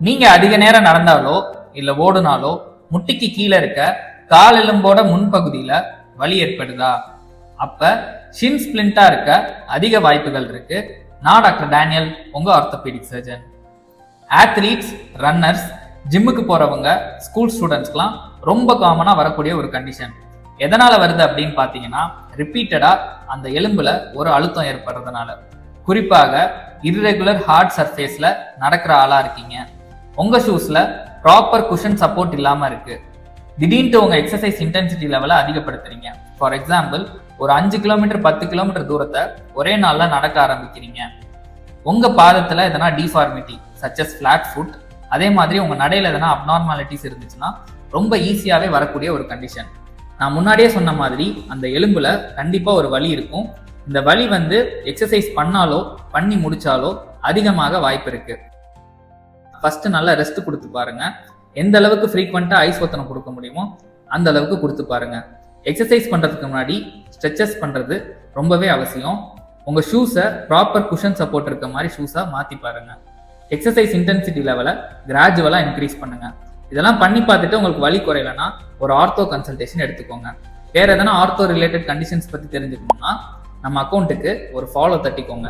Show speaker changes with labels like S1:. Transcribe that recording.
S1: நீங்க அதிக நேரம் நடந்தாலோ இல்ல ஓடுனாலோ முட்டிக்கு கீழே இருக்க கால் எலும்போட முன்பகுதியில வலி ஏற்படுதா? அப்ப ஷின் ஸ்பிளிண்டா இருக்க அதிக வாய்ப்புகள் இருக்கு. நான் டாக்டர் டேனியல் உங்க ஆர்த்தோபீடிக் சர்ஜன் ஆத்லீட்ஸ் ரன்னர்ஸ் ஜிம்முக்கு போறவங்க ஸ்கூல் ஸ்டூடெண்ட்ஸ்க்குலாம் ரொம்ப காமனா வரக்கூடிய ஒரு கண்டிஷன் எதனால வருது அப்படின்னு பாத்தீங்கன்னா ரிப்பீட்டடா அந்த எலும்புல ஒரு அழுத்தம் ஏற்படுறதுனால. குறிப்பாக இர்ரெகுலர் ஹார்ட் சர்ஃபேஸ்ல நடக்கிற ஆளா இருக்கீங்க. உங்கள் ஷூஸில் ப்ராப்பர் குஷன் சப்போர்ட் இல்லாமல் இருக்குது திடீர்னு உங்கள் எக்ஸசைஸ் இன்டென்சிட்டி லெவலை அதிகப்படுத்துறீங்க. ஃபார் எக்ஸாம்பிள் ஒரு அஞ்சு கிலோமீட்டர் பத்து கிலோமீட்டர் தூரத்தை ஒரே நாளில் நடக்க ஆரம்பிக்கிறீங்க. உங்கள் பாதத்தில் எதனா டிஃபார்மிட்டி சச்சஸ் ஃப்ளாட் ஃபுட் அதே மாதிரி உங்கள் நடையில் எதனா அப்நார்மாலிட்டிஸ் இருந்துச்சுன்னா ரொம்ப ஈஸியாகவே வரக்கூடிய ஒரு கண்டிஷன் நான் முன்னாடியே சொன்ன மாதிரி அந்த எலும்பில் கண்டிப்பாக ஒரு வலி இருக்கும். இந்த வலி வந்து எக்ஸசைஸ் பண்ணாலோ பண்ணி முடிச்சாலோ அதிகமாக வாய்ப்பு இருக்குது ஃபர்ஸ்ட் நல்லா ரெஸ்ட் கொடுத்து பாருங்க. எந்த அளவுக்கு ஃப்ரீக்வெண்ட்டா ஐஸ் ஒத்தனை கொடுக்க முடியுமோ அந்த அளவுக்கு கொடுத்து பாருங்க. எக்ஸசைஸ் பண்றதுக்கு முன்னாடி ஸ்ட்ரெச்சஸ் பண்றது ரொம்பவே அவசியம். உங்க ஷூஸை ப்ராப்பர் குஷன் சப்போர்ட் இருக்க மாதிரி ஷூஸாக மாத்தி பாருங்க. எக்ஸசைஸ் இன்டென்சிட்டி லெவலை கிராஜுவலா இன்க்ரீஸ் பண்ணுங்க. இதெல்லாம் பண்ணி பார்த்துட்டு உங்களுக்கு வலி குறையலன்னா ஒரு ஆர்த்தோ கன்சல்டேஷன் எடுத்துக்கோங்க. வேற எதனா ஆர்த்தோ ரிலேட்டட் கண்டிஷன்ஸ் பத்தி தெரிஞ்சுக்கணும்னா நம்ம அக்கௌண்ட்டுக்கு ஒரு ஃபாலோ தட்டிக்கோங்க.